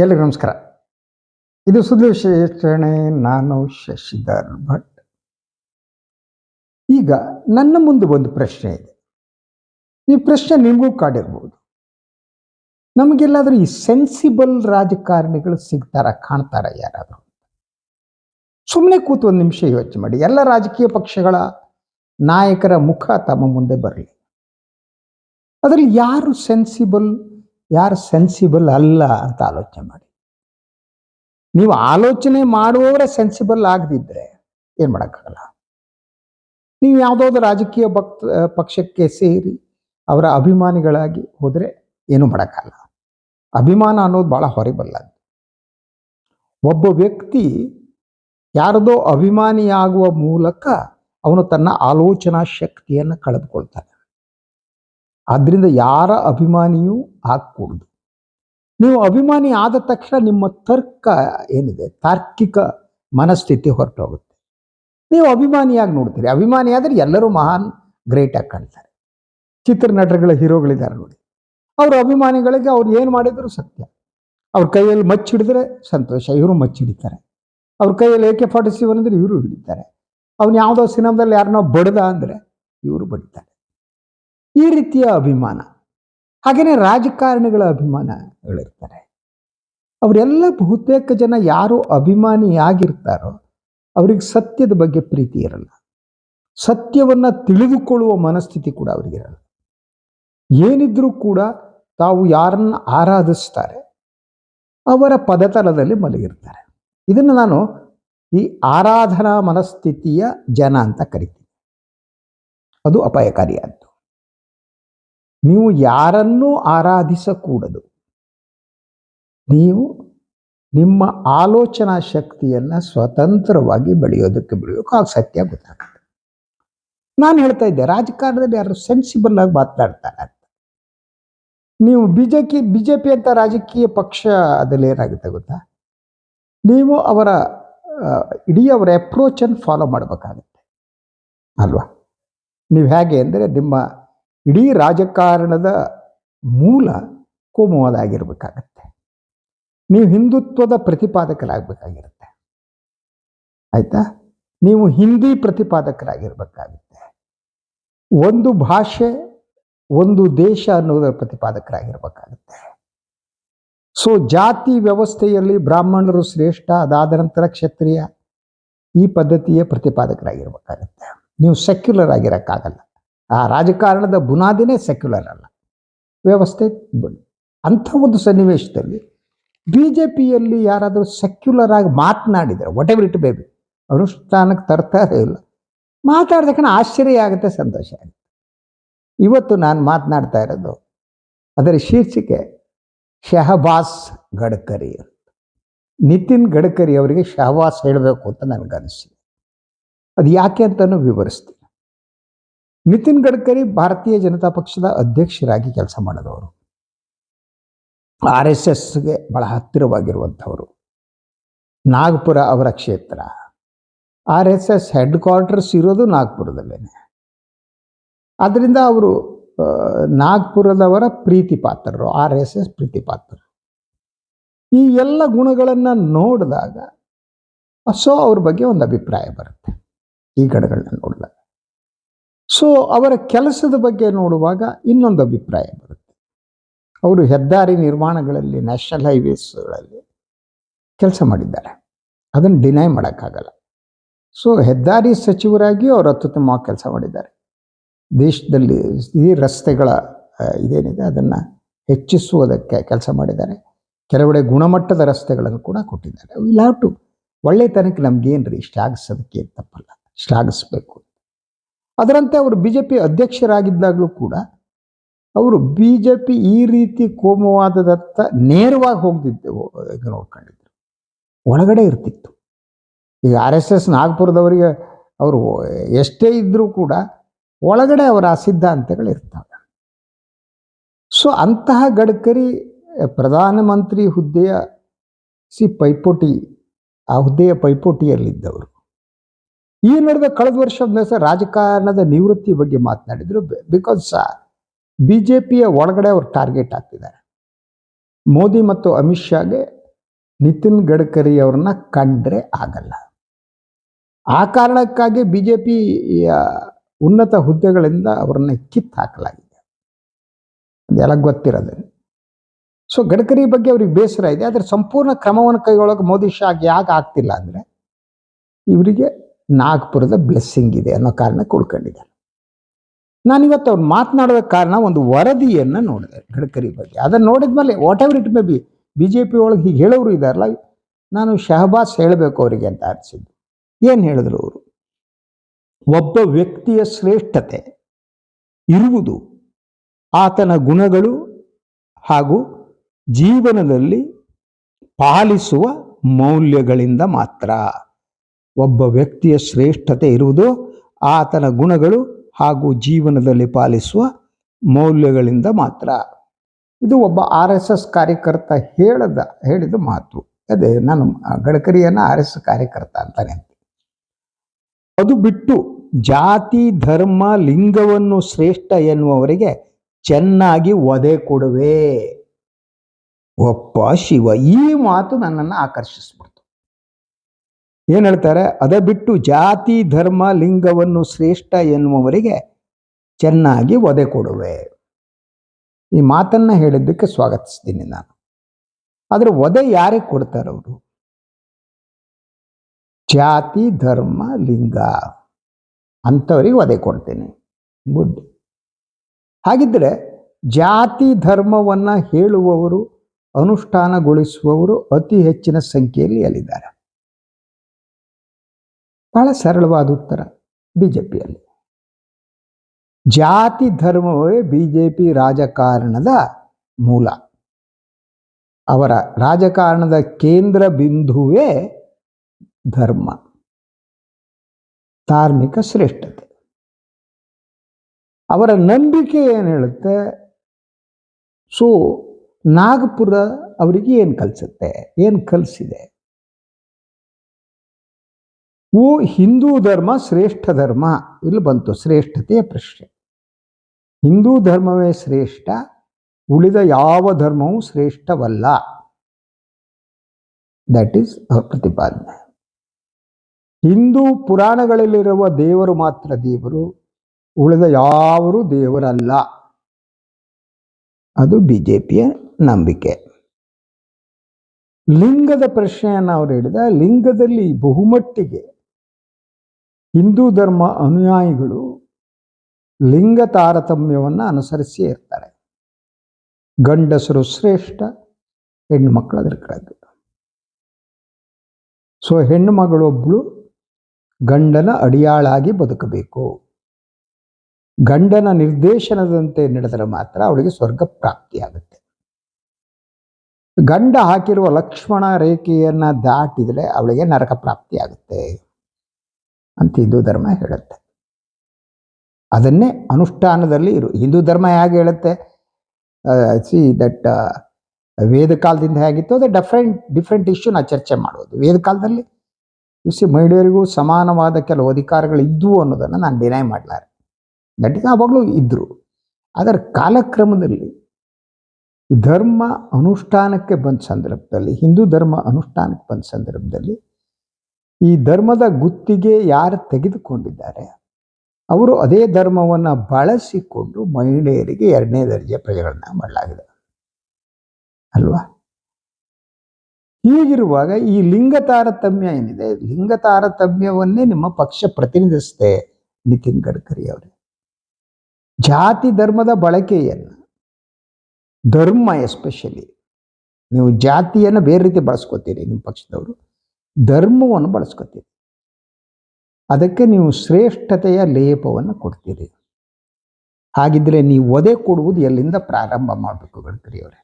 ಎಲ್ರಿಗೂ ನಮಸ್ಕಾರ. ಇದು ಸುದ್ದಿ ವಿಶ್ಲೇಷಣೆ, ನಾನು ಶಶಿಧರ್ ಭಟ್. ಈಗ ನನ್ನ ಮುಂದೆ ಒಂದು ಪ್ರಶ್ನೆ ಇದೆ. ಈ ಪ್ರಶ್ನೆ ನಿಮಗೂ ಕಾಡಿರ್ಬೋದು. ನಮಗೆಲ್ಲಾದರೂ ಈ ಸೆನ್ಸಿಬಲ್ ರಾಜಕಾರಣಿಗಳು ಸಿಗ್ತಾರ, ಕಾಣ್ತಾರ ಯಾರಾದರೂ? ಸುಮ್ಮನೆ ಕೂತು ಒಂದು ನಿಮಿಷ ಯೋಚನೆ ಮಾಡಿ. ಎಲ್ಲ ರಾಜಕೀಯ ಪಕ್ಷಗಳ ನಾಯಕರ ಮುಖ ತಮ್ಮ ಮುಂದೆ ಬರಲಿ. ಅದರಲ್ಲಿ ಯಾರು ಸೆನ್ಸಿಬಲ್ ಯಾರು ಸೆನ್ಸಿಬಲ್ ಅಲ್ಲ ಅಂತ ಆಲೋಚನೆ ಮಾಡಿ. ನೀವು ಆಲೋಚನೆ ಮಾಡುವವರೇ ಸೆನ್ಸಿಬಲ್ ಆಗದಿದ್ರೆ ಏನು ಮಾಡೋಕ್ಕಾಗಲ್ಲ. ನೀವು ಯಾವುದಾದ್ರು ರಾಜಕೀಯ ಭಕ್ತ, ಪಕ್ಷಕ್ಕೆ ಸೇರಿ ಅವರ ಅಭಿಮಾನಿಗಳಾಗಿ ಹೋದರೆ ಏನೂ ಮಾಡೋಕ್ಕಾಗಲ್ಲ. ಅಭಿಮಾನ ಅನ್ನೋದು ಭಾಳ ಹೊರಬಲ್ಲ ಒಬ್ಬ ವ್ಯಕ್ತಿ ಯಾರದೋ ಅಭಿಮಾನಿಯಾಗುವ ಮೂಲಕ ಅವನು ತನ್ನ ಆಲೋಚನಾ ಶಕ್ತಿಯನ್ನು ಕಳೆದುಕೊಳ್ತಾನೆ. ಆದ್ದರಿಂದ ಯಾರ ಅಭಿಮಾನಿಯೂ ಆಗಕೂಡದು ನೀವು ಅಭಿಮಾನಿ ಆದ ತಕ್ಷಣ ನಿಮ್ಮ ತರ್ಕ ಏನಿದೆ? ತಾರ್ಕಿಕ ಮನಸ್ಥಿತಿ ಹೊರಟೋಗುತ್ತೆ. ನೀವು ಅಭಿಮಾನಿಯಾಗಿ ನೋಡ್ತೀರಿ. ಅಭಿಮಾನಿ ಆದರೆ ಎಲ್ಲರೂ ಮಹಾನ್, ಗ್ರೇಟ್ ಆಗಿ ಕಾಣ್ತಾರೆ. ಚಿತ್ರನಟರುಗಳ ಹೀರೋಗಳಿದ್ದಾರೆ ನೋಡಿ. ಅವ್ರ ಅಭಿಮಾನಿಗಳಿಗೆ ಅವ್ರು ಏನು ಮಾಡಿದ್ರು ಸತ್ಯ. ಅವ್ರ ಕೈಯಲ್ಲಿ ಮಚ್ಚಿಡಿದ್ರೆ ಸಂತೋಷ. ಇವರು ಮಚ್ಚಿಡಿತಾರೆ ಅವ್ರ ಕೈಯಲ್ಲಿ ಏಕೆ ಫಾರ್ಟಿ ಸೆವೆನ್ ಅಂದರೆ ಇವರು ಹಿಡಿತಾರೆ. ಅವ್ನು ಯಾವುದೋ ಸಿನಿಮಾದಲ್ಲಿ ಯಾರನ್ನೋ ಬಡ್ದ ಅಂದರೆ ಇವರು ಬಡಿತಾರೆ. ಈ ರೀತಿಯ ಅಭಿಮಾನ. ಹಾಗೆಯೇ ರಾಜಕಾರಣಿಗಳ ಅಭಿಮಾನಗಳಿರ್ತಾರೆ. ಅವರೆಲ್ಲ ಬಹುತೇಕ ಜನ ಯಾರು ಅಭಿಮಾನಿಯಾಗಿರ್ತಾರೋ ಅವ್ರಿಗೆ ಸತ್ಯದ ಬಗ್ಗೆ ಪ್ರೀತಿ ಇರಲ್ಲ. ಸತ್ಯವನ್ನು ತಿಳಿದುಕೊಳ್ಳುವ ಮನಸ್ಥಿತಿ ಕೂಡ ಅವರಿಗಿರಲ್ಲ ಏನಿದ್ರೂ ಕೂಡ ತಾವು ಯಾರನ್ನು ಆರಾಧಿಸ್ತಾರೆ, ಅವರ ಪದತಲದಲ್ಲಿ ಮಲಗಿರ್ತಾರೆ. ಇದನ್ನು ನಾನು ಈ ಆರಾಧನಾ ಮನಸ್ಥಿತಿಯ ಜನ ಅಂತ ಕರಿತೀನಿ. ಅದು ಅಪಾಯಕಾರಿಯಾದ್ದು. ನೀವು ಯಾರನ್ನೂ ಆರಾಧಿಸಕೂಡದು. ನೀವು ನಿಮ್ಮ ಆಲೋಚನಾ ಶಕ್ತಿಯನ್ನು ಸ್ವತಂತ್ರವಾಗಿ ಬೆಳೆಯೋದಕ್ಕೆ ಬೆಳೆಯೋಕೆ ಆ ಸತ್ಯ ಗೊತ್ತಾಗುತ್ತೆ. ನಾನು ಹೇಳ್ತಾ ಇದ್ದೆ, ರಾಜಕಾರಣದಲ್ಲಿ ಯಾರು ಸೆನ್ಸಿಬಲ್ ಆಗಿ ಮಾತನಾಡ್ತಾರೆ ಅಂತ. ನೀವು B J P B J P ಅಂತ ರಾಜಕೀಯ ಪಕ್ಷ ಅದರಲ್ಲಿ ಏನಾಗುತ್ತೆ ಗೊತ್ತಾ? ನೀವು ಅವರ ಇಡೀ ಅವರ ಅಪ್ರೋಚನ್ನು ಫಾಲೋ ಮಾಡಬೇಕಾಗುತ್ತೆ. ಅಲ್ವಾ? ನೀವು ಹೇಗೆ ಅಂದರೆ ನಿಮ್ಮ ಇಡೀ ರಾಜಕಾರಣದ ಮೂಲ ಕೋಮುವಾದ ಆಗಿರಬೇಕಾಗತ್ತೆ ನೀವು ಹಿಂದುತ್ವದ ಪ್ರತಿಪಾದಕರಾಗಬೇಕಾಗಿರುತ್ತೆ. ಆಯಿತಾ? ನೀವು ಹಿಂದಿ ಪ್ರತಿಪಾದಕರಾಗಿರ್ಬೇಕಾಗುತ್ತೆ. ಒಂದು ಭಾಷೆ, ಒಂದು ದೇಶ ಅನ್ನೋದರ ಪ್ರತಿಪಾದಕರಾಗಿರ್ಬೇಕಾಗುತ್ತೆ. ಸೊ, ಜಾತಿ ವ್ಯವಸ್ಥೆಯಲ್ಲಿ ಬ್ರಾಹ್ಮಣರು ಶ್ರೇಷ್ಠ, ಅದಾದ ನಂತರ ಕ್ಷತ್ರಿಯ ಈ ಪದ್ಧತಿಯ ಪ್ರತಿಪಾದಕರಾಗಿರ್ಬೇಕಾಗುತ್ತೆ. ನೀವು ಸೆಕ್ಯುಲರ್ ಆಗಿರೋಕ್ಕಾಗಲ್ಲ. ಆ ರಾಜಕಾರಣದ ಬುನಾದಿನೇ ಸೆಕ್ಯುಲರ್ ಅಲ್ಲ. ವ್ಯವಸ್ಥೆ ಅಂಥ ಒಂದು ಸನ್ನಿವೇಶದಲ್ಲಿ ಬಿ ಜೆ ಪಿಯಲ್ಲಿ ಯಾರಾದರೂ ಸೆಕ್ಯುಲರ್ ಆಗಿ ಮಾತನಾಡಿದರೆ ವಾಟ್ ಎವರ್ ಇಟ್ ಬೇಬಿ ಅನುಷ್ಠಾನಕ್ಕೆ ತರ್ತಾರೆ ಇಲ್ಲ. ಮಾತಾಡಿದ ಕಣ ಆಶ್ಚರ್ಯ ಆಗುತ್ತೆ, ಸಂತೋಷ ಆಗುತ್ತೆ. ಇವತ್ತು ನಾನು ಮಾತನಾಡ್ತಾ ಇರೋದು ಅದರ ಶೀರ್ಷಿಕೆ ಶಹಬಾಸ್ ಗಡ್ಕರಿ ಅಂತ. ನಿತಿನ್ ಗಡ್ಕರಿ ಅವರಿಗೆ ಶಹಬಾಸ್ ಹೇಳಬೇಕು ಅಂತ ನನಗನಿಸಿದೆ ಅದು ಯಾಕೆ ಅಂತಲೂ ವಿವರಿಸ್ತೀನಿ. ನಿತಿನ್ ಗಡ್ಕರಿ ಭಾರತೀಯ ಜನತಾ ಪಕ್ಷದ ಅಧ್ಯಕ್ಷರಾಗಿ ಕೆಲಸ ಮಾಡಿದವರು. ಆರ್ ಎಸ್ ಎಸ್ಗೆ ಬಹಳ ಹತ್ತಿರವಾಗಿರುವಂಥವರು. ನಾಗ್ಪುರ ಅವರ ಕ್ಷೇತ್ರ. R S S head quarters ಇರೋದು ನಾಗ್ಪುರದಲ್ಲೇನೆ. ಆದ್ದರಿಂದ ಅವರು ನಾಗ್ಪುರದವರ ಪ್ರೀತಿ ಪಾತ್ರರು, ಆರ್ ಎಸ್ ಎಸ್ ಪ್ರೀತಿ ಪಾತ್ರರು. ಈ ಎಲ್ಲ ಗುಣಗಳನ್ನು ನೋಡಿದಾಗ ಸೊ ಅವ್ರ ಬಗ್ಗೆ ಒಂದು ಅಭಿಪ್ರಾಯ ಬರುತ್ತೆ, ಈ ಗಣಗಳನ್ನ ನೋಡಿದಾಗ. ಸೊ ಅವರ ಕೆಲಸದ ಬಗ್ಗೆ ನೋಡುವಾಗ ಇನ್ನೊಂದು ಅಭಿಪ್ರಾಯ ಬರುತ್ತೆ. ಅವರು ಹೆದ್ದಾರಿ ನಿರ್ಮಾಣಗಳಲ್ಲಿ, ನ್ಯಾಷನಲ್ ಹೈವೇಸ್ಗಳಲ್ಲಿ ಕೆಲಸ ಮಾಡಿದ್ದಾರೆ. ಅದನ್ನು ಡಿನೈ ಮಾಡೋಕ್ಕಾಗಲ್ಲ. ಸೊ ಹೆದ್ದಾರಿ ಸಚಿವರಾಗಿ ಅವರು ಅತ್ಯುತ್ತಮವಾಗಿ ಕೆಲಸ ಮಾಡಿದ್ದಾರೆ. ದೇಶದಲ್ಲಿ ಈ ರಸ್ತೆಗಳ ಇದೇನಿದೆ, ಅದನ್ನು ಹೆಚ್ಚಿಸುವುದಕ್ಕೆ ಕೆಲಸ ಮಾಡಿದ್ದಾರೆ. ಕೆಲವೆಡೆ ಗುಣಮಟ್ಟದ ರಸ್ತೆಗಳನ್ನು ಕೂಡ ಕೊಟ್ಟಿದ್ದಾರೆ. ವಿಲ್ ಹ್ಯಾವ್ ಟು ಒಳ್ಳೆತನಕ್ಕೆ ರೀ ಶ್ಲಾಘಿಸೋದಕ್ಕೆ ತಪ್ಪಲ್ಲ. ಶ್ಲಾಘಿಸಬೇಕು. ಅದರಂತೆ ಅವರು ಬಿ ಜೆ ಪಿ ಅಧ್ಯಕ್ಷರಾಗಿದ್ದಾಗಲೂ ಕೂಡ ಅವರು ಬಿ ಜೆ ಪಿ ಈ ರೀತಿ ಕೋಮುವಾದದತ್ತ ನೇರವಾಗಿ ಹೋಗ್ತಿದ್ದೆ ಈಗ ನೋಡ್ಕೊಂಡಿದ್ರು. ಒಳಗಡೆ ಇರ್ತಿತ್ತು. ಈಗ ಆರ್ ಎಸ್ ಎಸ್ ನಾಗ್ಪುರದವರಿಗೆ ಅವರು ಎಷ್ಟೇ ಇದ್ದರೂ ಕೂಡ ಒಳಗಡೆ ಅವರ ಸಿದ್ಧಾಂತಗಳು ಇರ್ತವೆ. ಸೊ ಅಂತಹ ಗಡ್ಕರಿ ಪ್ರಧಾನಮಂತ್ರಿ ಹುದ್ದೆಯ ಸಿ ಪೈಪೋಟಿ, ಆ ಹುದ್ದೆಯ ಪೈಪೋಟಿಯಲ್ಲಿದ್ದವರು ಈ ನಡುವೆ ಕಳೆದ ವರ್ಷ ರಾಜಕಾರಣದ ನಿವೃತ್ತಿ ಬಗ್ಗೆ ಮಾತನಾಡಿದ್ರು ಬಿಕಾಸ್ ಬಿ ಜೆ ಪಿಯ ಒಳಗಡೆ ಅವರು ಟಾರ್ಗೆಟ್ ಆಗ್ತಿದ್ದಾರೆ. ಮೋದಿ ಮತ್ತು ಅಮಿತ್ ಶಾಗೆ ನಿತಿನ್ ಗಡ್ಕರಿ ಅವ್ರನ್ನ ಕಂಡ್ರೆ ಆಗಲ್ಲ. ಆ ಕಾರಣಕ್ಕಾಗಿ ಬಿ ಜೆ ಪಿಯ ಉನ್ನತ ಹುದ್ದೆಗಳಿಂದ ಅವರನ್ನು ಕಿತ್ತು ಹಾಕಲಾಗಿದೆ ಅದೆಲ್ಲ ಗೊತ್ತಿರೋದು. ಸೊ ಗಡ್ಕರಿ ಬಗ್ಗೆ ಅವ್ರಿಗೆ ಬೇಸರ ಇದೆ, ಆದರೆ ಸಂಪೂರ್ಣ ಕ್ರಮವನ್ನು ಕೈಗೊಳ್ಳೋಕೆ ಮೋದಿ ಶಾಗೆ ಯಾಕೆ ಆಗ್ತಿಲ್ಲ ಅಂದರೆ, ಇವರಿಗೆ ನಾಗ್ಪುರದ ಬ್ಲೆಸ್ಸಿಂಗ್ ಇದೆ ಅನ್ನೋ ಕಾರಣಕ್ಕೆ ಉಳ್ಕೊಂಡಿದ್ದಾರೆ. ನಾನಿವತ್ತು ಅವ್ರು ಮಾತನಾಡಿದ ಕಾರಣ ಒಂದು ವರದಿಯನ್ನು ನೋಡಿದೆ ಗಡ್ಕರಿ ಬಗ್ಗೆ. ಅದನ್ನು ನೋಡಿದ ಮೇಲೆ whatever it may be B J P ಒಳಗೆ ಹೀಗೆ ಹೇಳೋರು ಇದ್ದಾರಲ್ಲ ನಾನು ಶಹಬಾಸ್ ಹೇಳಬೇಕು ಅವರಿಗೆ ಅಂತ ಅನಿಸಿದ್ದು ಏನು ಹೇಳಿದ್ರು ಅವರು? ಒಬ್ಬ ವ್ಯಕ್ತಿಯ ಶ್ರೇಷ್ಠತೆ ಇರುವುದು ಆತನ ಗುಣಗಳು ಹಾಗೂ ಜೀವನದಲ್ಲಿ ಪಾಲಿಸುವ ಮೌಲ್ಯಗಳಿಂದ ಮಾತ್ರ. ಒಬ್ಬ ವ್ಯಕ್ತಿಯ ಶ್ರೇಷ್ಠತೆ ಇರುವುದು ಆತನ ಗುಣಗಳು ಹಾಗೂ ಜೀವನದಲ್ಲಿ ಪಾಲಿಸುವ ಮೌಲ್ಯಗಳಿಂದ ಮಾತ್ರ. ಇದು ಒಬ್ಬ ಆರ್ ಎಸ್ ಎಸ್ ಕಾರ್ಯಕರ್ತ ಹೇಳದ, ಹೇಳಿದ ಮಾತು. ಅದೇ ನಾನು ಗಡ್ಕರಿಯನ್ನು ಆರ್ ಎಸ್ ಕಾರ್ಯಕರ್ತ ಅಂತಾನೆ ಅದು ಬಿಟ್ಟು ಜಾತಿ, ಧರ್ಮ, ಲಿಂಗವನ್ನು ಶ್ರೇಷ್ಠ ಎನ್ನುವವರಿಗೆ ಚೆನ್ನಾಗಿ ಒದೆ ಕೊಡುವೆ. ಒಪ್ಪ ಶಿವ, ಈ ಮಾತು ನನ್ನನ್ನು ಆಕರ್ಷಿಸ್ಬಿಡ್ತು. ಏನ್ ಹೇಳ್ತಾರೆ? ಅದ ಬಿಟ್ಟು ಜಾತಿ, ಧರ್ಮ, ಲಿಂಗವನ್ನು ಶ್ರೇಷ್ಠ ಎನ್ನುವವರಿಗೆ ಚೆನ್ನಾಗಿ ಒದೆ ಕೊಡುವೆ. ಈ ಮಾತನ್ನ ಹೇಳಿದ್ದಕ್ಕೆ ಸ್ವಾಗತಿಸ್ತೀನಿ ನಾನು. ಆದರೆ ಒದೆ ಯಾರಿಗೆ ಕೊಡ್ತಾರೆ ಅವರು? ಜಾತಿ, ಧರ್ಮ, ಲಿಂಗ ಅಂಥವ್ರಿಗೆ ಒದೆ ಕೊಡ್ತೇನೆ. ಗುಡ್. ಹಾಗಿದ್ರೆ ಜಾತಿ, ಧರ್ಮವನ್ನ ಹೇಳುವವರು, ಅನುಷ್ಠಾನಗೊಳಿಸುವವರು ಅತಿ ಹೆಚ್ಚಿನ ಸಂಖ್ಯೆಯಲ್ಲಿ ಅಲ್ಲಿದ್ದಾರೆ ಬಹಳ ಸರಳವಾದ ಉತ್ತರ. ಬಿಜೆಪಿಯಲ್ಲಿ. ಜಾತಿ ಧರ್ಮವೇ ಬಿ ಜೆ ಪಿ ರಾಜಕಾರಣದ ಮೂಲ. ಅವರ ರಾಜಕಾರಣದ ಕೇಂದ್ರ ಬಿಂದುವೇ ಧರ್ಮ. ಧಾರ್ಮಿಕ ಶ್ರೇಷ್ಠತೆ. ಅವರ ನಂಬಿಕೆ ಏನು ಹೇಳುತ್ತೆ? ಸೊ ನಾಗಪುರ ಅವರಿಗೆ ಏನು ಕಲಿಸುತ್ತೆ? ಏನು ಕಲಿಸಿದೆ? ಓ ಹಿಂದೂ ಧರ್ಮ ಶ್ರೇಷ್ಠ ಧರ್ಮ. ಇಲ್ಲಿ ಬಂತು, ಶ್ರೇಷ್ಠತೆಯ ಪ್ರಶ್ನೆ. ಹಿಂದೂ ಧರ್ಮವೇ ಶ್ರೇಷ್ಠ, ಉಳಿದ ಯಾವ ಧರ್ಮವೂ ಶ್ರೇಷ್ಠವಲ್ಲ. ದಟ್ ಈಸ್ ಪ್ರತಿಪಾದನೆ. ಹಿಂದೂ ಪುರಾಣಗಳಲ್ಲಿರುವ ದೇವರು ಮಾತ್ರ ದೇವರು, ಉಳಿದ ಯಾವರು ದೇವರಲ್ಲ. ಅದು ಬಿ ಜೆ ಪಿಯ ನಂಬಿಕೆ. ಲಿಂಗದ ಪ್ರಶ್ನೆಯನ್ನು ಅವರು ಹೇಳಿದ, ಲಿಂಗದಲ್ಲಿ ಬಹುಮಟ್ಟಿಗೆ ಹಿಂದೂ ಧರ್ಮ ಅನುಯಾಯಿಗಳು ಲಿಂಗ ತಾರತಮ್ಯವನ್ನು ಅನುಸರಿಸಿಯೇ ಇರ್ತಾರೆ. ಗಂಡಸರು ಶ್ರೇಷ್ಠ ಹೆಣ್ಣು ಮಕ್ಕಳು ಅದರ ಕೆಳಗೆ ಸೊ ಹೆಣ್ಣು ಮಗಳೊಬ್ಬಳು ಗಂಡನ ಅಡಿಯಾಳಾಗಿ ಬದುಕಬೇಕು. ಗಂಡನ ನಿರ್ದೇಶನದಂತೆ ನಡೆದರೆ ಮಾತ್ರ ಅವಳಿಗೆ ಸ್ವರ್ಗ ಪ್ರಾಪ್ತಿಯಾಗುತ್ತೆ. ಗಂಡ ಹಾಕಿರುವ ಲಕ್ಷ್ಮಣ ರೇಖೆಯನ್ನು ದಾಟಿದರೆ ಅವಳಿಗೆ ನರಕ ಪ್ರಾಪ್ತಿಯಾಗುತ್ತೆ. ಅಂತ ಹಿಂದೂ ಧರ್ಮ ಹೇಳುತ್ತೆ. ಅದನ್ನೇ ಅನುಷ್ಠಾನದಲ್ಲಿ ಇರು, ಹಿಂದೂ ಧರ್ಮ ಹೇಗೆ ಹೇಳುತ್ತೆ? ಸಿ ದಟ್ ವೇದ ಕಾಲದಿಂದ ಹೇಗಿತ್ತು? ಅದು ಡಿಫ್ರೆಂಟ್ ಡಿಫ್ರೆಂಟ್ ಇಶ್ಯೂ ನಾ ಚರ್ಚೆ ಮಾಡೋದು ವೇದ ಕಾಲದಲ್ಲಿ ಸಿ ಮಹಿಳೆಯರಿಗೂ ಸಮಾನವಾದ ಕೆಲವು ಅಧಿಕಾರಗಳು ಇದ್ವು ಅನ್ನೋದನ್ನು ನಾನು ಡಿನೈ ಮಾಡಲಾರೆ. ದಟ್ ಇಸ್ ಆವಾಗಲೂ ಇದ್ದರು ಅದರ ಕಾಲಕ್ರಮದಲ್ಲಿ ಧರ್ಮ ಅನುಷ್ಠಾನಕ್ಕೆ ಬಂದ ಸಂದರ್ಭದಲ್ಲಿ, ಹಿಂದೂ ಧರ್ಮ ಅನುಷ್ಠಾನಕ್ಕೆ ಬಂದ ಸಂದರ್ಭದಲ್ಲಿ ಈ ಧರ್ಮದ ಗುತ್ತಿಗೆ ಯಾರು ತೆಗೆದುಕೊಂಡಿದ್ದಾರೆ? ಅವರು ಅದೇ ಧರ್ಮವನ್ನು ಬಳಸಿಕೊಂಡು ಮಹಿಳೆಯರಿಗೆ ಎರಡನೇ ದರ್ಜೆ ಪ್ರಜೆಗಳನ್ನ ಮಾಡಲಾಗಿದೆ. ಅಲ್ವಾ? ಹೀಗಿರುವಾಗ ಈ ಲಿಂಗ ತಾರತಮ್ಯ ಏನಿದೆ? ಲಿಂಗ ತಾರತಮ್ಯವನ್ನೇ ನಿಮ್ಮ ಪಕ್ಷ ಪ್ರತಿನಿಧಿಸುತ್ತೆ ನಿತಿನ್ ಗಡ್ಕರಿ ಅವರೇ. ಜಾತಿ ಧರ್ಮದ ಬಳಕೆಯನ್ನು, ಧರ್ಮ ಎಸ್ಪೆಷಲಿ ನೀವು ಜಾತಿಯನ್ನು ಬೇರೆ ರೀತಿ ಬಳಸ್ಕೋತೀರಿ ನಿಮ್ಮ ಪಕ್ಷದವರು. ಧರ್ಮವನ್ನು ಬಳಸ್ಕೊತೀರಿ. ಅದಕ್ಕೆ ನೀವು ಶ್ರೇಷ್ಠತೆಯ ಲೇಪವನ್ನು ಕೊಡ್ತೀರಿ. ಹಾಗಿದ್ರೆ ನೀವು ಒದೆ ಕೊಡುವುದು ಎಲ್ಲಿಂದ ಪ್ರಾರಂಭ ಮಾಡಬೇಕು ಗಡ್ಕರಿ ಅವರೇ.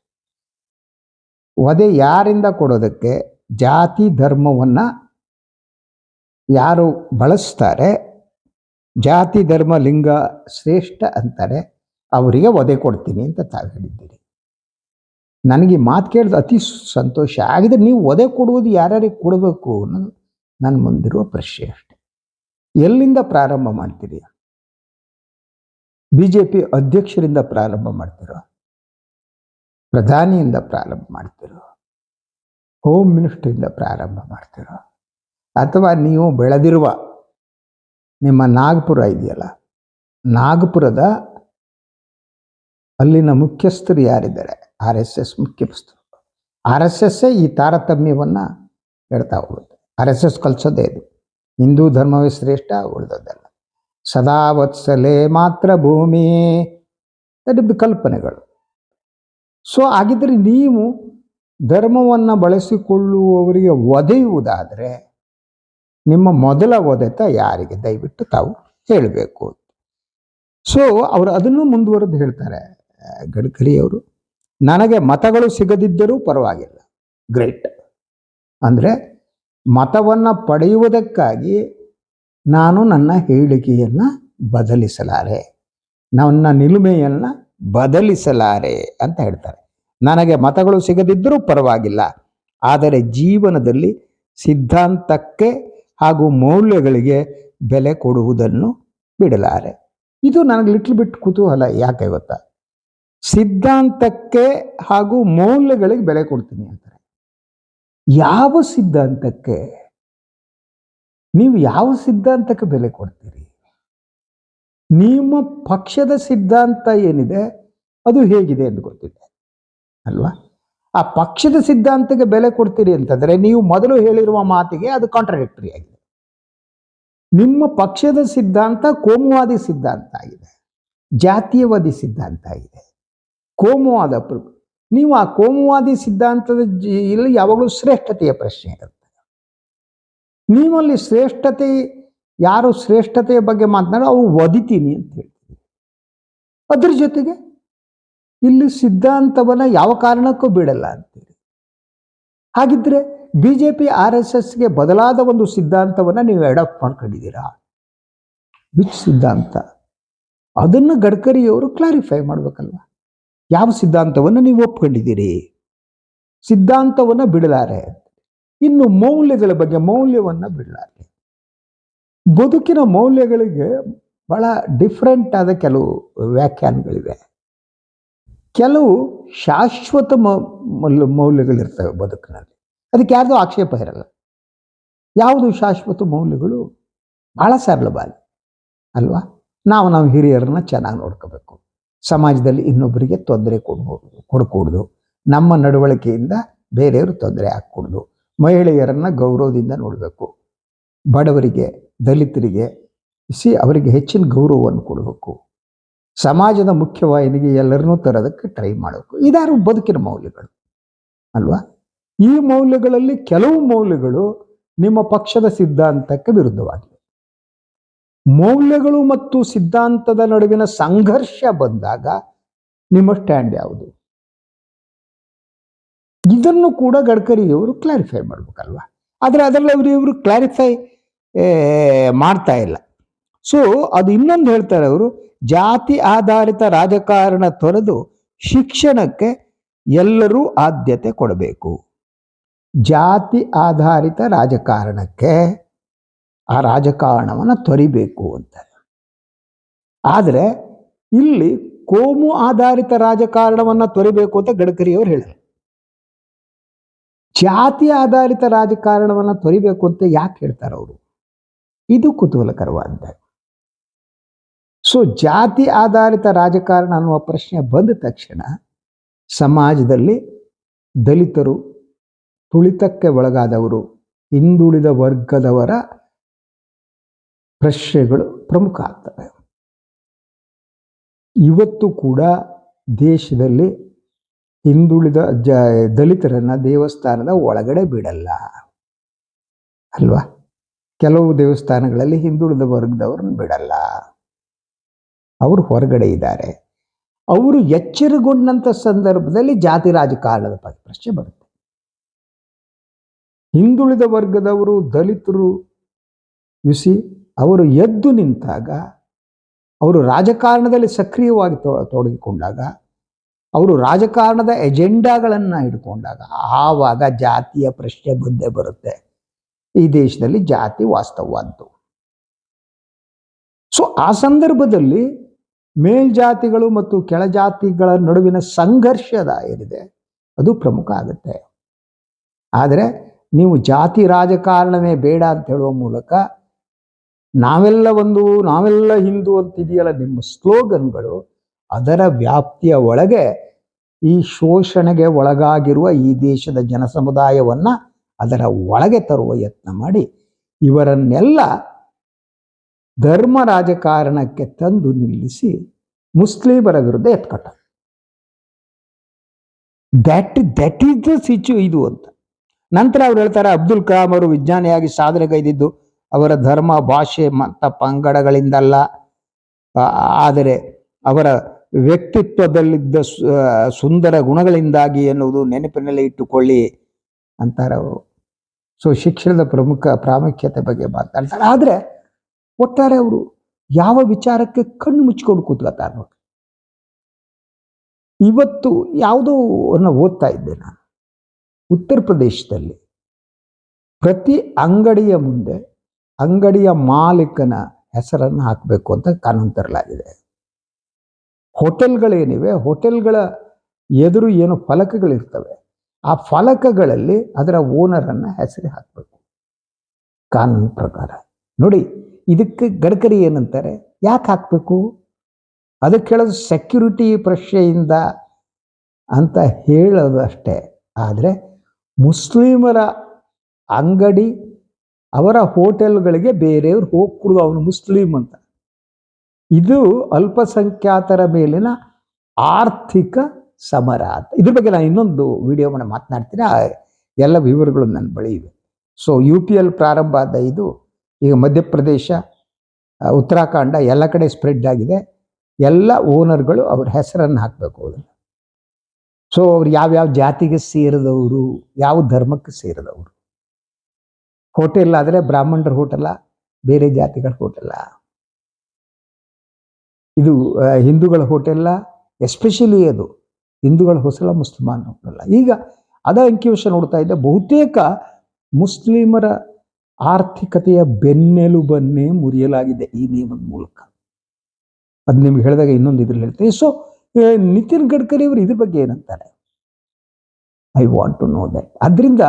ಒದೆ ಯಾರಿಂದ ಕೊಡೋದಕ್ಕೆ ಜಾತಿ ಧರ್ಮವನ್ನು ಯಾರು ಬಳಸ್ತಾರೆ, ಜಾತಿ ಧರ್ಮ ಲಿಂಗ ಶ್ರೇಷ್ಠ ಅಂತಾರೆ, ಅವರಿಗೆ ಒದೆ ಕೊಡ್ತೀನಿ ಅಂತ ತಾವು ಹೇಳಿದ್ದೀರಿ. ನನಗೆ ಮಾತು ಕೇಳಿದ ಅತಿ ಸಂತೋಷ. ಆಗಿದೆ ನೀವು ಒದೆ ಕೊಡುವುದು ಯಾರ್ಯಾರಿಗೆ ಕೊಡಬೇಕು ಅನ್ನೋದು ನನ್ನ ಮುಂದಿರುವ ಪ್ರಶ್ನೆ ಅಷ್ಟೆ. ಎಲ್ಲಿಂದ ಪ್ರಾರಂಭ ಮಾಡ್ತೀರಿ? ಬಿ ಜೆ ಪಿ ಅಧ್ಯಕ್ಷರಿಂದ ಪ್ರಾರಂಭ ಮಾಡ್ತಿರೋ? ಪ್ರಧಾನಿಯಿಂದ ಪ್ರಾರಂಭ ಮಾಡ್ತಿರೋ? ಹೋಮ್ ಮಿನಿಸ್ಟ್ರಿಯಿಂದ ಪ್ರಾರಂಭ ಮಾಡ್ತಿರೋ? ಅಥವಾ ನೀವು ಬೆಳೆದಿರುವ ನಿಮ್ಮ ನಾಗಪುರ ಇದೆಯಲ್ಲ, ನಾಗಪುರದ ಅಲ್ಲಿನ ಮುಖ್ಯಸ್ಥರು ಯಾರಿದ್ದಾರೆ? ಆರ್ ಎಸ್ ಎಸ್ ಮುಖ್ಯ ಪುಸ್ತಕ. ಆರ್ ಎಸ್ ಎಸ್ ಈ ತಾರತಮ್ಯವನ್ನು ಹೇಳ್ತಾ ಹೋಗುತ್ತೆ. ಆರ್ ಎಸ್ ಎಸ್ ಕಲಿಸೋದೇ ಇದು. ಹಿಂದೂ ಧರ್ಮವೇ ಶ್ರೇಷ್ಠ, ಉಳಿದದ್ದಲ್ಲ. ಸದಾ ವತ್ಸಲೆ ಮಾತ್ರ ಭೂಮಿ ಅದು ಕಲ್ಪನೆಗಳು. ಸೊ, ಹಾಗಿದ್ರೆ ನೀವು ಧರ್ಮವನ್ನು ಬಳಸಿಕೊಳ್ಳುವವರಿಗೆ ಒದೆಯುವುದಾದರೆ, ನಿಮ್ಮ ಮೊದಲ ಒದೆತ ಯಾರಿಗೆ? ದಯವಿಟ್ಟು ತಾವು ಹೇಳಬೇಕು. ಸೊ, ಅವರು ಅದನ್ನು ಮುಂದುವರೆದು ಹೇಳ್ತಾರೆ, ಗಡ್ಕರಿಯವರು. ನನಗೆ ಮತಗಳು ಸಿಗದಿದ್ದರೂ ಪರವಾಗಿಲ್ಲ. ಗ್ರೇಟ್. ಅಂದರೆ ಮತವನ್ನು ಪಡೆಯುವುದಕ್ಕಾಗಿ ನಾನು ನನ್ನ ಹೇಳಿಕೆಯನ್ನು ಬದಲಿಸಲಾರೆ. ನನ್ನ ನಿಲುಮೆಯನ್ನು ಬದಲಿಸಲಾರೆ ಅಂತ ಹೇಳ್ತಾರೆ. ನನಗೆ ಮತಗಳು ಸಿಗದಿದ್ದರೂ ಪರವಾಗಿಲ್ಲ. ಆದರೆ ಜೀವನದಲ್ಲಿ ಸಿದ್ಧಾಂತಕ್ಕೆ ಹಾಗೂ ಮೌಲ್ಯಗಳಿಗೆ ಬೆಲೆ ಕೊಡುವುದನ್ನು ಬಿಡಲಾರೆ. ಇದು ನನಗೆ ಲಿಟ್ಲ್ ಬಿಟ್ ಕುತೂಹಲ ಯಾಕೆ ಗೊತ್ತಾ? ಸಿದ್ಧಾಂತಕ್ಕೆ ಹಾಗೂ ಮೌಲ್ಯಗಳಿಗೆ ಬೆಲೆ ಕೊಡ್ತೀನಿ ಅಂತಾರೆ. ಯಾವ ಸಿದ್ಧಾಂತಕ್ಕೆ? ನೀವು ಯಾವ ಸಿದ್ಧಾಂತಕ್ಕೆ ಬೆಲೆ ಕೊಡ್ತೀರಿ? ನಿಮ್ಮ ಪಕ್ಷದ ಸಿದ್ಧಾಂತ ಏನಿದೆ? ಅದು ಹೇಗಿದೆ ಎಂದು ಗೊತ್ತಿದೆ. ಅಲ್ವಾ? ಆ ಪಕ್ಷದ ಸಿದ್ಧಾಂತಕ್ಕೆ ಬೆಲೆ ಕೊಡ್ತೀರಿ ಅಂತಂದ್ರೆ ನೀವು ಮೊದಲು ಹೇಳಿರುವ ಮಾತಿಗೆ ಅದು ಕಾಂಟ್ರಡಿಕ್ಟರಿ ಆಗಿದೆ. ನಿಮ್ಮ ಪಕ್ಷದ ಸಿದ್ಧಾಂತ ಕೋಮುವಾದಿ ಸಿದ್ಧಾಂತ ಆಗಿದೆ. ಜಾತೀಯವಾದಿ ಸಿದ್ಧಾಂತ ಆಗಿದೆ. ಕೋಮುವಾದ ಅಪರೂಪ ನೀವು ಆ ಕೋಮುವಾದಿ ಸಿದ್ಧಾಂತದ ಇಲ್ಲಿ ಯಾವಾಗಲೂ ಶ್ರೇಷ್ಠತೆಯ ಪ್ರಶ್ನೆ ಇರುತ್ತೆ. ನೀವಲ್ಲಿ ಶ್ರೇಷ್ಠತೆ, ಯಾರು ಶ್ರೇಷ್ಠತೆಯ ಬಗ್ಗೆ ಮಾತನಾಡೋ ಅವು ಒದಿತೀನಿ ಅಂತ ಹೇಳ್ತೀನಿ. ಅದ್ರ ಜೊತೆಗೆ ಇಲ್ಲಿ ಸಿದ್ಧಾಂತವನ್ನು ಯಾವ ಕಾರಣಕ್ಕೂ ಬಿಡಲ್ಲ ಅಂತೀರಿ ಹಾಗಿದ್ರೆ B J P R S ಎಸ್ಗೆ ಬದಲಾದ ಒಂದು ಸಿದ್ಧಾಂತವನ್ನು ನೀವು ಅಡಾಪ್ಟ್ ಮಾಡ್ಕೊಂಡಿದ್ದೀರಾ? ವಿಚ್ ಸಿದ್ಧಾಂತ? ಅದನ್ನು ಗಡ್ಕರಿಯವರು ಕ್ಲಾರಿಫೈ ಮಾಡ್ಬೇಕಲ್ವಾ? ಯಾವ ಸಿದ್ಧಾಂತವನ್ನು ನೀವು ಒಪ್ಕೊಂಡಿದ್ದೀರಿ? ಸಿದ್ಧಾಂತವನ್ನು ಬಿಡಲಾರೆ ಇನ್ನು ಮೌಲ್ಯಗಳ ಬಗ್ಗೆ, ಮೌಲ್ಯವನ್ನ ಬಿಡಲಾರೆ. ಬದುಕಿನ ಮೌಲ್ಯಗಳಿಗೆ ಬಹಳ ಡಿಫ್ರೆಂಟ್ ಆದ ಕೆಲವು ವ್ಯಾಖ್ಯಾನಗಳಿವೆ. ಕೆಲವು ಶಾಶ್ವತ ಮೌಲ್ಯಗಳಿರ್ತವೆ ಬದುಕಿನಲ್ಲಿ. ಅದಕ್ಕೆ ಯಾರ್ದು ಆಕ್ಷೇಪ ಇರಲ್ಲ. ಯಾವುದು ಶಾಶ್ವತ ಮೌಲ್ಯಗಳು? ಬಹಳ ಸರಳವಾಗಿ. ಅಲ್ವಾ? ನಾವು ನಾವು ಹಿರಿಯರನ್ನ ಚೆನ್ನಾಗಿ ನೋಡ್ಕೋಬೇಕು. ಸಮಾಜದಲ್ಲಿ ಇನ್ನೊಬ್ಬರಿಗೆ ತೊಂದರೆ ಕೊಡ್ಬೋದು ಕೊಡಕೂಡ್ದು. ನಮ್ಮ ನಡವಳಿಕೆಯಿಂದ ಬೇರೆಯವರು ತೊಂದರೆ ಹಾಕ್ಕೊಡ್ದು ಮಹಿಳೆಯರನ್ನು ಗೌರವದಿಂದ ನೋಡಬೇಕು. ಬಡವರಿಗೆ, ದಲಿತರಿಗೆ, ಸಿ ಅವರಿಗೆ ಹೆಚ್ಚಿನ ಗೌರವವನ್ನು ಕೊಡಬೇಕು. ಸಮಾಜದ ಮುಖ್ಯವಾಹಿನಿಗೆ ಎಲ್ಲರನ್ನೂ ತರೋದಕ್ಕೆ ಟ್ರೈ ಮಾಡಬೇಕು. ಇದಾರು ಬದುಕಿನ ಮೌಲ್ಯಗಳು. ಅಲ್ವಾ? ಈ ಮೌಲ್ಯಗಳಲ್ಲಿ ಕೆಲವು ಮೌಲ್ಯಗಳು ನಿಮ್ಮ ಪಕ್ಷದ ಸಿದ್ಧಾಂತಕ್ಕೆ ವಿರುದ್ಧವಾಗಿವೆ ಮೌಲ್ಯಗಳು ಮತ್ತು ಸಿದ್ಧಾಂತದ ನಡುವಿನ ಸಂಘರ್ಷ ಬಂದಾಗ ನಿಮ್ಮ ಸ್ಟ್ಯಾಂಡ್ ಯಾವುದು? ಇದನ್ನು ಕೂಡ ಗಡ್ಕರಿಯವರು ಕ್ಲಾರಿಫೈ ಮಾಡ್ಬೇಕಲ್ವಾ? ಆದರೆ ಅದರಲ್ಲಿ ಅವರು ಇವರು ಕ್ಲಾರಿಫೈ ಮಾಡ್ತಾ ಇಲ್ಲ. ಸೊ ಅದು ಇನ್ನೊಂದು ಹೇಳ್ತಾರೆ ಅವರು, ಜಾತಿ ಆಧಾರಿತ ರಾಜಕಾರಣ ತೊರೆದು ಶಿಕ್ಷಣಕ್ಕೆ ಎಲ್ಲರೂ ಆದ್ಯತೆ ಕೊಡಬೇಕು. ಜಾತಿ ಆಧಾರಿತ ರಾಜಕಾರಣಕ್ಕೆ ಆ ರಾಜಕಾರಣವನ್ನು ತೊರಿಬೇಕು ಅಂತ ಆದರೆ ಇಲ್ಲಿ ಕೋಮು ಆಧಾರಿತ ರಾಜಕಾರಣವನ್ನು ತೊರಿಬೇಕು ಅಂತ ಗಡ್ಕರಿಯವರು ಹೇಳಿದರು. ಜಾತಿ ಆಧಾರಿತ ರಾಜಕಾರಣವನ್ನು ತೊರಿಬೇಕು ಅಂತ ಯಾಕೆ ಹೇಳ್ತಾರೆ ಅವರು? ಇದು ಕುತೂಹಲಕರವಾದ ಸೊ ಜಾತಿ ಆಧಾರಿತ ರಾಜಕಾರಣ ಅನ್ನುವ ಪ್ರಶ್ನೆ ಬಂದ ತಕ್ಷಣ ಸಮಾಜದಲ್ಲಿ ದಲಿತರು ತುಳಿತಕ್ಕೆ ಒಳಗಾದವರು, ಹಿಂದುಳಿದ ವರ್ಗದವರ ಪ್ರಶ್ನೆಗಳು ಪ್ರಮುಖ ಆಗ್ತವೆ. ಇವತ್ತು ಕೂಡ ದೇಶದಲ್ಲಿ ಹಿಂದುಳಿದ ಜ, ದಲಿತರನ್ನು ದೇವಸ್ಥಾನದ ಒಳಗಡೆ ಬಿಡಲ್ಲ. ಅಲ್ವಾ? ಕೆಲವು ದೇವಸ್ಥಾನಗಳಲ್ಲಿ ಹಿಂದುಳಿದ ವರ್ಗದವ್ರನ್ನ ಬಿಡಲ್ಲ. ಅವರು ಹೊರಗಡೆ ಇದ್ದಾರೆ. ಅವರು ಎಚ್ಚರಗೊಂಡಂಥ ಸಂದರ್ಭದಲ್ಲಿ ಜಾತಿ ರಾಜಕಾರಣದ ಪ್ರಶ್ನೆ ಬರುತ್ತೆ. ಹಿಂದುಳಿದ ವರ್ಗದವರು ದಲಿತರು ಯುಸಿ ಅವರು ಎದ್ದು ನಿಂತಾಗ, ಅವರು ರಾಜಕಾರಣದಲ್ಲಿ ಸಕ್ರಿಯವಾಗಿ ತೊಡಗಿಕೊಂಡಾಗ, ಅವರು ರಾಜಕಾರಣದ ಎಜೆಂಡಾಗಳನ್ನು ಹಿಡ್ಕೊಂಡಾಗ, ಆವಾಗ ಜಾತಿಯ ಪ್ರಶ್ನೆ ಬಂದೇ ಬರುತ್ತೆ. ಈ ದೇಶದಲ್ಲಿ ಜಾತಿ ವಾಸ್ತವವಾದ್ದು ಸೊ, ಆ ಸಂದರ್ಭದಲ್ಲಿ ಮೇಲ್ಜಾತಿಗಳು ಮತ್ತು ಕೆಳಜಾತಿಗಳ ನಡುವಿನ ಸಂಘರ್ಷದ ಏನಿದೆ, ಅದು ಪ್ರಮುಖ ಆಗುತ್ತೆ. ಆದರೆ, ನೀವು ಜಾತಿ ರಾಜಕಾರಣವೇ ಬೇಡ ಅಂತ ಹೇಳುವ ಮೂಲಕ ನಾವೆಲ್ಲ ಒಂದು, ನಾವೆಲ್ಲ ಹಿಂದೂ ಅಂತಿದೆಯಲ್ಲ ನಿಮ್ಮ ಸ್ಲೋಗನ್ಗಳು, ಅದರ ವ್ಯಾಪ್ತಿಯ ಒಳಗೆ ಈ ಶೋಷಣೆಗೆ ಒಳಗಾಗಿರುವ ಈ ದೇಶದ ಜನಸಮುದಾಯವನ್ನ ಅದರ ಒಳಗೆ ತರುವ ಯತ್ನ ಮಾಡಿ, ಇವರನ್ನೆಲ್ಲ ಧರ್ಮ ರಾಜಕಾರಣಕ್ಕೆ ತಂದು ನಿಲ್ಲಿಸಿ ಮುಸ್ಲಿಮರ ವಿರುದ್ಧ ಎತ್ಕಟ್ಟ ದ್ಯಾಟ್ ದಟ್ ಈಸ್ ದ ಸಿಚು ಇದು ಅಂತ. ನಂತರ ಅವ್ರು ಹೇಳ್ತಾರೆ, ಅಬ್ದುಲ್ ಕಲಾಂ ಅವರು ವಿಜ್ಞಾನಿಯಾಗಿ ಸಾಧನೆಗೈದಿದ್ದು ಅವರ ಧರ್ಮ, ಭಾಷೆ ಮತ ಪಂಗಡಗಳಿಂದಲ್ಲ. ಆದರೆ ಅವರ ವ್ಯಕ್ತಿತ್ವದಲ್ಲಿದ್ದ ಸುಂದರ ಗುಣಗಳಿಂದಾಗಿ ಎನ್ನುವುದು ನೆನಪಿನಲ್ಲಿ ಇಟ್ಟುಕೊಳ್ಳಿ ಅಂತಾರೆ ಅವರು. ಸೊ ಶಿಕ್ಷಣದ ಪ್ರಮುಖ ಪ್ರಾಮುಖ್ಯತೆ ಬಗ್ಗೆ ಮಾತಾಡ್ತಾರೆ ಆದರೆ ಒಟ್ಟಾರೆ ಅವರು ಯಾವ ವಿಚಾರಕ್ಕೆ ಕಣ್ಣು ಮುಚ್ಕೊಂಡು ಕೂತ್ಕೊತಾರೆ ಇವತ್ತು ಯಾವುದೋ ಅನ್ನ ಓದ್ತಾ ಇದ್ದೆ ನಾನು. ಉತ್ತರ ಪ್ರದೇಶದಲ್ಲಿ ಪ್ರತಿ ಅಂಗಡಿಯ ಮುಂದೆ ಅಂಗಡಿಯ ಮಾಲೀಕನ ಹೆಸರನ್ನು ಹಾಕಬೇಕು ಅಂತ ಕಾನೂನು ತರಲಾಗಿದೆ. ಹೋಟೆಲ್ಗಳೇನಿವೆ? ಹೋಟೆಲ್ಗಳ ಎದುರು ಏನು ಫಲಕಗಳಿರ್ತವೆ? ಆ ಫಲಕಗಳಲ್ಲಿ ಅದರ ಓನರನ್ನು ಹೆಸರು ಹಾಕಬೇಕು. ಕಾನೂನು ಪ್ರಕಾರ. ನೋಡಿ, ಇದಕ್ಕೆ ಗಡ್ಕರಿ ಏನಂತಾರೆ? ಯಾಕೆ ಹಾಕಬೇಕು? ಅದಕ್ಕೆ ಹೇಳೋದು ಸೆಕ್ಯೂರಿಟಿ ಪ್ರಶ್ನೆಯಿಂದ ಅಂತ ಹೇಳೋದು ಅಷ್ಟೇ. ಆದರೆ ಮುಸ್ಲಿಮರ ಅಂಗಡಿ ಅವರ ಹೋಟೆಲ್ಗಳಿಗೆ ಬೇರೆಯವ್ರು ಹೋಗ್ಕೊಡುವ ಅವನು ಮುಸ್ಲಿಂ ಅಂತ. ಇದು ಅಲ್ಪಸಂಖ್ಯಾತರ ಮೇಲಿನ ಆರ್ಥಿಕ ಸಮರ ಅಂತ ಇದ್ರ ಬಗ್ಗೆ ನಾನು ಇನ್ನೊಂದು ವಿಡಿಯೋವನ್ನು ಮಾತನಾಡ್ತೀನಿ. ಆ ಎಲ್ಲ ವಿವರಗಳು ನನ್ನ ಬಳಿ ಇವೆ. ಸೊ ಯು ಪಿ ಎಲ್ ಪ್ರಾರಂಭ ಆದ ಇದು ಈಗ ಮಧ್ಯಪ್ರದೇಶ ಉತ್ತರಾಖಂಡ ಎಲ್ಲ ಕಡೆ ಸ್ಪ್ರೆಡ್ ಆಗಿದೆ. ಎಲ್ಲ ಓನರ್ಗಳು ಅವ್ರ ಹೆಸರನ್ನು ಹಾಕಬೇಕು ಅದನ್ನು ಸೊ ಅವ್ರು ಯಾವ್ಯಾವ ಜಾತಿಗೆ ಸೇರಿದವರು, ಯಾವ ಧರ್ಮಕ್ಕೆ ಸೇರಿದವರು. ಹೋಟೆಲ್ ಆದರೆ ಬ್ರಾಹ್ಮಣರ ಹೋಟೆಲ್ಲ ಬೇರೆ ಜಾತಿಗಳ ಹೋಟೆಲ್ಲ ಇದು ಹಿಂದೂಗಳ ಹೋಟೆಲ್ಲ ಎಸ್ಪೆಷಲಿ ಅದು ಹಿಂದೂಗಳ ಹೊಸಲ ಮುಸ್ಲಿಮಾನ್ ಹೋಟೆಲ್ಲ ಈಗ ಅದ ಅಂಕಿಅಂಶ ನೋಡ್ತಾ ಇದ್ದೆ, ಬಹುತೇಕ ಮುಸ್ಲಿಮರ ಆರ್ಥಿಕತೆಯ ಬೆನ್ನೆಲುಬನ್ನೇ ಮುರಿಯಲಾಗಿದೆ ಈ ನಿಯಮದ ಮೂಲಕ. ಅದು ನಿಮ್ಗೆ ಹೇಳಿದಾಗ ಇನ್ನೊಂದು ಇದ್ರಲ್ಲಿ ಹೇಳ್ತೀನಿ. ಸೊ ನಿತಿನ್ ಗಡ್ಕರಿ ಅವರು ಇದ್ರ ಬಗ್ಗೆ ಏನಂತಾರೆ? I want to know that ಅದರಿಂದ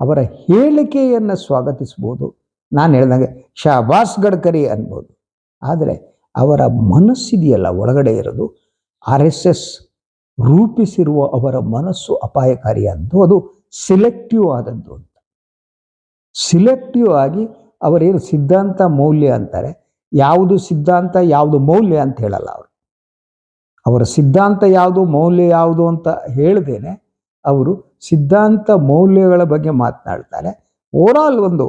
ಅವರ ಹೇಳಿಕೆಯನ್ನು ಸ್ವಾಗತಿಸ್ಬೋದು. ನಾನು ಹೇಳ್ದಂಗೆ ಶಾಬಾಸ್ ಗಡ್ಕರಿ ಅನ್ಬೋದು. ಆದರೆ ಅವರ ಮನಸ್ಸಿದೆಯಲ್ಲ, ಒಳಗಡೆ ಇರೋದು ಆರ್ ಎಸ್ ಎಸ್ ರೂಪಿಸಿರುವ ಅವರ ಮನಸ್ಸು ಅಪಾಯಕಾರಿಯಾದ್ದು ಅದು ಸಿಲೆಕ್ಟಿವ್ ಆದದ್ದು ಅಂತ. ಸಿಲೆಕ್ಟಿವ್ ಆಗಿ ಅವರೇನು ಸಿದ್ಧಾಂತ ಮೌಲ್ಯ ಅಂತಾರೆ, ಯಾವುದು ಸಿದ್ಧಾಂತ, ಯಾವುದು ಮೌಲ್ಯ ಅಂತ ಹೇಳಲ್ಲ ಅವರು. ಅವರ ಸಿದ್ಧಾಂತ ಯಾವುದು, ಮೌಲ್ಯ ಯಾವುದು ಅಂತ ಹೇಳ್ದೇನೆ ಅವರು ಸಿದ್ಧಾಂತ ಮೌಲ್ಯಗಳ ಬಗ್ಗೆ ಮಾತನಾಡ್ತಾರೆ. ಓವರಾಲ್ ಒಂದು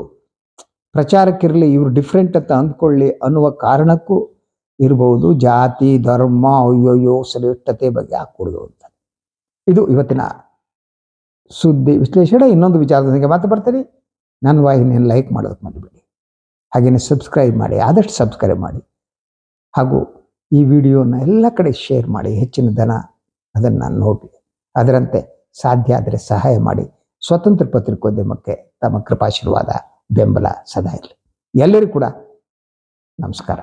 ಪ್ರಚಾರಕ್ಕಿರಲಿ ಇವರು ಡಿಫ್ರೆಂಟ್ ಅಂತ ಅಂದ್ಕೊಳ್ಳಿ ಅನ್ನುವ ಕಾರಣಕ್ಕೂ ಇರಬಹುದು ಜಾತಿ, ಧರ್ಮ, ಅಯ್ಯೋಯ್ಯೋ, ಶ್ರೇಷ್ಠತೆ ಬಗ್ಗೆ ಹಾಕ್ಕೊಡೋದು ಅಂತ. ಇದು ಇವತ್ತಿನ ಸುದ್ದಿ ವಿಶ್ಲೇಷಣೆ. ಇನ್ನೊಂದು ವಿಚಾರದೊಂದಿಗೆ ಮಾತು ಬರ್ತೀನಿ. ನನ್ನ ವಾಹಿನಿಯನ್ನು ಲೈಕ್ ಮಾಡೋದಕ್ಕೆ ಮರಿಬೇಡಿ. ಹಾಗೇನೆ ಸಬ್ಸ್ಕ್ರೈಬ್ ಮಾಡಿ, ಆದಷ್ಟು ಸಬ್ಸ್ಕ್ರೈಬ್ ಮಾಡಿ. ಹಾಗೂ ಈ ವಿಡಿಯೋನ ಎಲ್ಲ ಕಡೆ ಶೇರ್ ಮಾಡಿ. ಹೆಚ್ಚಿನ ದನ ಅದನ್ನು ನೋಡಿ. ಅದರಂತೆ ಸಾಧ್ಯ ಆದರೆ ಸಹಾಯ ಮಾಡಿ. ಸ್ವತಂತ್ರ ಪತ್ರಿಕೋದ್ಯಮಕ್ಕೆ ತಮ್ಮ ಕೃಪಾಶೀರ್ವಾದ ಬೆಂಬಲ ಸದಾ ಇರಲಿ. ಎಲ್ಲರಿಗೂ ಕೂಡ ನಮಸ್ಕಾರ.